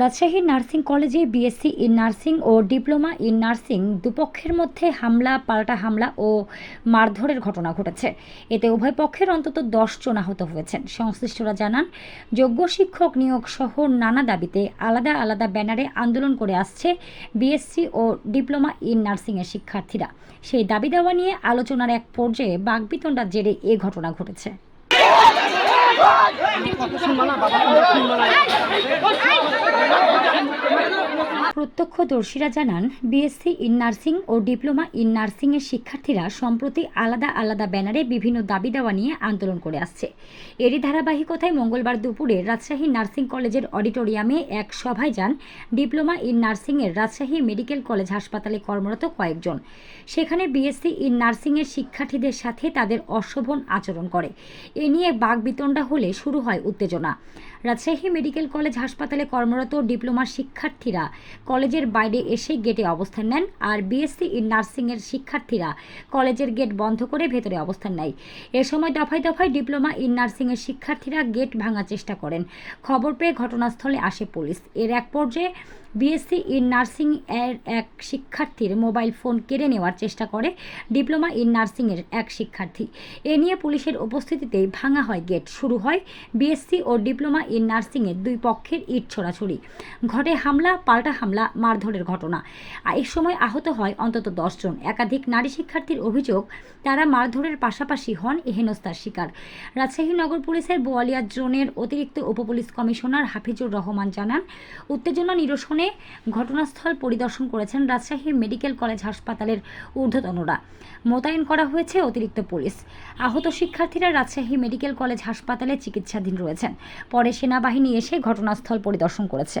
Rajshahi nursing কলেজে BSc in nursing ও diploma in nursing দুপক্ষের মধ্যে হামলা, পাল্টা হামলা ও মারধরের ঘটনা ঘটেছে। এতে উভয় পক্ষের অন্তত দশ জন আহত হয়েছেন। সংশ্লিষ্টরা জানান, যোগ্য শিক্ষক নিয়োগ সহ নানা দাবিতে আলাদা আলাদা ব্যানারে আন্দোলন করে আসছে বিএসসি ও ডিপ্লোমা ইন নার্সিংয়ের শিক্ষার্থীরা। সেই দাবি দেওয়া নিয়ে আলোচনার এক পর্যায়ে বাগবিতণ্ডার জেরে এ ঘটনা ঘটেছে। প্রত্যক্ষদর্শীরা জানান, বিএসসি ইন নার্সিং ও ডিপ্লোমা ইন নার্সিংয়ের শিক্ষার্থীরা সম্প্রতি আলাদা আলাদা ব্যানারে বিভিন্ন দাবি দেওয়া নিয়ে আন্দোলন করে আসছে। এরই ধারাবাহিকতায় মঙ্গলবার দুপুরে রাজশাহী নার্সিং কলেজের অডিটোরিয়ামে এক সভায় যান ডিপ্লোমা ইন নার্সিংয়ের রাজশাহী মেডিকেল কলেজ হাসপাতালে কর্মরত কয়েকজন। সেখানে বিএসসি ইন নার্সিংয়ের শিক্ষার্থীদের সাথে তাদের অশোভন আচরণ করে। এ নিয়ে বাগবিতণ্ডা হলে শুরু হয় উত্তেজনা। রাজশাহী মেডিকেল কলেজ হাসপাতালে কর্মরত ডিপ্লোমা শিক্ষার্থীরা কলেজের বাইরে এসে গেটে অবস্থান নেন আর বিএসসি ইন নার্সিংয়ের শিক্ষার্থীরা কলেজের গেট বন্ধ করে ভেতরে অবস্থান নেয়। এ সময় দফায় দফায় ডিপ্লোমা ইন নার্সিংয়ের শিক্ষার্থীরা গেট ভাঙার চেষ্টা করেন। খবর পেয়ে ঘটনাস্থলে আসে পুলিশ। এর এক পর্যায়ে বিএসসি ইন নার্সিং এর এক শিক্ষার্থীর মোবাইল ফোন কেড়ে নেওয়ার চেষ্টা করে ডিপ্লোমা ইন নার্সিংয়ের এক শিক্ষার্থী। এ নিয়ে পুলিশের উপস্থিতিতেই ভাঙা হয় গেট। শুরু হয় বিএসসি ও ডিপ্লোমা ইন নার্সিংয়ের দুই পক্ষের ইট ছোড়াছুড়ি ঘটে হামলা, পাল্টা হামলা মারধরের ঘটনা। আর এই সময় আহত হয় অন্তত দশজন একাধিক নারী শিক্ষার্থীর অভিযোগ, তারা মারধরের পাশাপাশি হন এ হেনস্থার শিকার। রাজশাহী নগর পুলিশের বোয়ালিয়া জোনের অতিরিক্ত উপপুলিশ কমিশনার হাফিজুর রহমান জানান, উত্তেজনা নিরসনে ঘটনাস্থল পরিদর্শন করেছেন রাজশাহী মেডিকেল কলেজ হাসপাতালের ঊর্ধ্বতনরা। মোতায়েন করা হয়েছে অতিরিক্ত পুলিশ। আহত শিক্ষার্থীরা রাজশাহী মেডিকেল কলেজ হাসপাতালে চিকিৎসাধীন রয়েছেন। পরে সেনাবাহিনী এসে ঘটনাস্থল পরিদর্শন করেছে।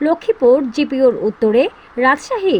লক্ষ্মীপুর জিপিওর উত্তরে রাজশাহী